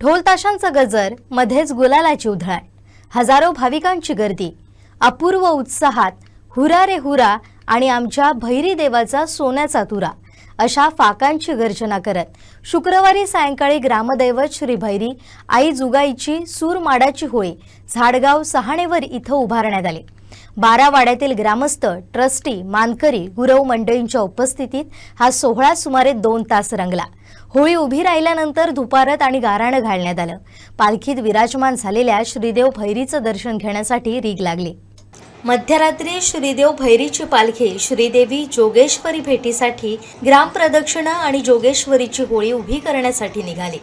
ढोल ताशांचा गजर मध्येच गुलालाची उधळण. हजारो भाविकांची गर्दी. अपूर्व उत्साहात हुरा रे हुरा आणि आमच्या भैरी देवाचा सोन्याचा तुरा. अशा फाकांची गर्जना करत शुक्रवारी सायंकाळी ग्रामदैवत श्री भैरी आई जुगाईची सूरमाडाची होळी झाडगाव सहाणेवर इथं उभारण्यात आली. बारावाड्यातील ग्रामस्थ ट्रस्टी मानकरी गुरव मंडळींच्या उपस्थितीत हा सोहळा सुमारे दोन तास रंगला. होळी उभी राहिल्यानंतर धुपारत आणि गाराणं घालण्यात आलं. पालखीत विराजमान झालेल्या श्रीदेव भैरीचं दर्शन घेण्यासाठी रीग लागली. मध्यरात्री श्रीदेव भैरीची पालखी श्रीदेवी जोगेश्वरी भेटीसाठी ग्रामप्रदक्षिणा आणि जोगेश्वरीची होळी उभी करण्यासाठी निघाली.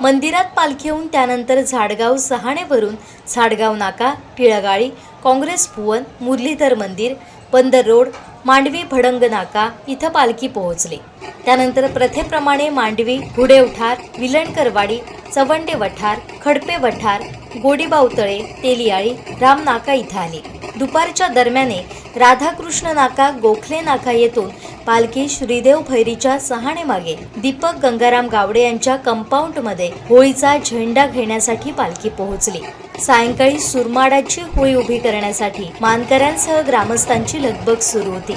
मंदिरात पालखी त्यानंतर झाडगाव सहाणेवरून झाडगाव नाका टिळगाळी काँग्रेस भुवन मुरलीधर मंदिर बंदर रोड मांडवी भडंग नाका इथं पालखी पोहोचली. त्यानंतर प्रथेप्रमाणे मांडवी घुडे उठार विलणकरवाडी चवंडे वठार खडपे वठार गोडीबावतळे तेलियाळी राम नाका इथं आली. दुपारच्या दरम्याने राधाकृष्ण नाका गोखले नाका येथून पालखी श्रीदेव भैरीच्या सहाणेमागे दीपक गंगाराम गावडे यांच्या कंपाऊंडमध्ये होळीचा झेंडा घेण्यासाठी पालखी पोहोचली. सायंकाळी सुरमाडाची होळी उभी करण्यासाठी मानकऱ्यांसह ग्रामस्थांची लगबग सुरू होती.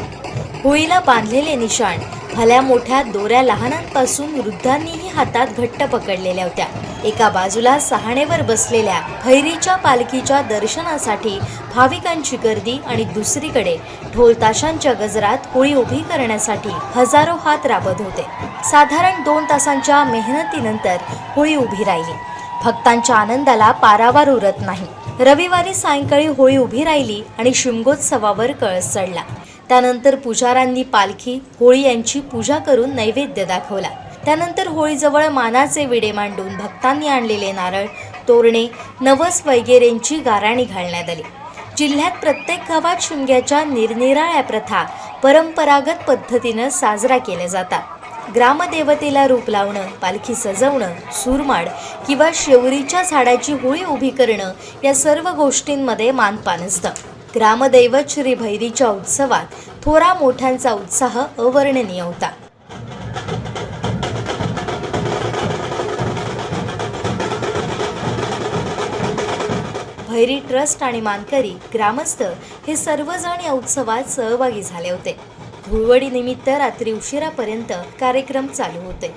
होळीला बांधलेले निशाण भल्या मोठ्या दोऱ्या लहानांपासून वृद्धांनीही हातात घट्ट पकडलेल्या होत्या. एका बाजूला सहाणेवर बसलेल्या भैरीच्या पालखीच्या दर्शनासाठी भाविकांची गर्दी आणि दुसरीकडे ढोलताशांच्या गजरात होळी उभी करण्यासाठी हजारो हात राबत होते. साधारण दोन तासांच्या मेहनतीनंतर होळी उभी राहिली. भक्तांच्या आनंदाला पारावार उरत नाही. रविवारी सायंकाळी होळी उभी राहिली आणि शिमगोत्सवावर कळस चढला. त्यानंतर पुजाऱ्यांनी पालखी होळी यांची पूजा करून नैवेद्य दाखवला. त्यानंतर होळीजवळ मानाचे विडे मांडून भक्तांनी आणलेले नारळ तोरणे नवस वगैरेंची गाराणी घालण्यात आली. जिल्ह्यात प्रत्येक गावात शिमग्याच्या निरनिराळ्या प्रथा परंपरागत पद्धतीनं साजरा केल्या जातात. ग्रामदेवतेला रूप लावणं पालखी सजवणं सूरमाड किंवा शेवरीच्या झाडाची होळी उभी करणं या सर्व गोष्टींमध्ये मानपान असतं. ग्रामदैवत श्री भैरीच्या उत्सवात थोरा मोठ्यांचा उत्साह अवर्णनीय होता. भैरी ट्रस्ट आणि मानकरी ग्रामस्थ हे सर्वजण या उत्सवात सहभागी झाले होते. धुळवडी निमित्त रात्री उशिरापर्यंत कार्यक्रम चालू होते.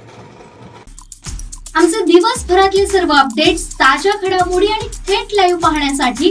आमचे दिवसभरातले सर्व अपडेट्स ताज्या घडामोडी आणि थेट लाईव्ह पाहण्यासाठी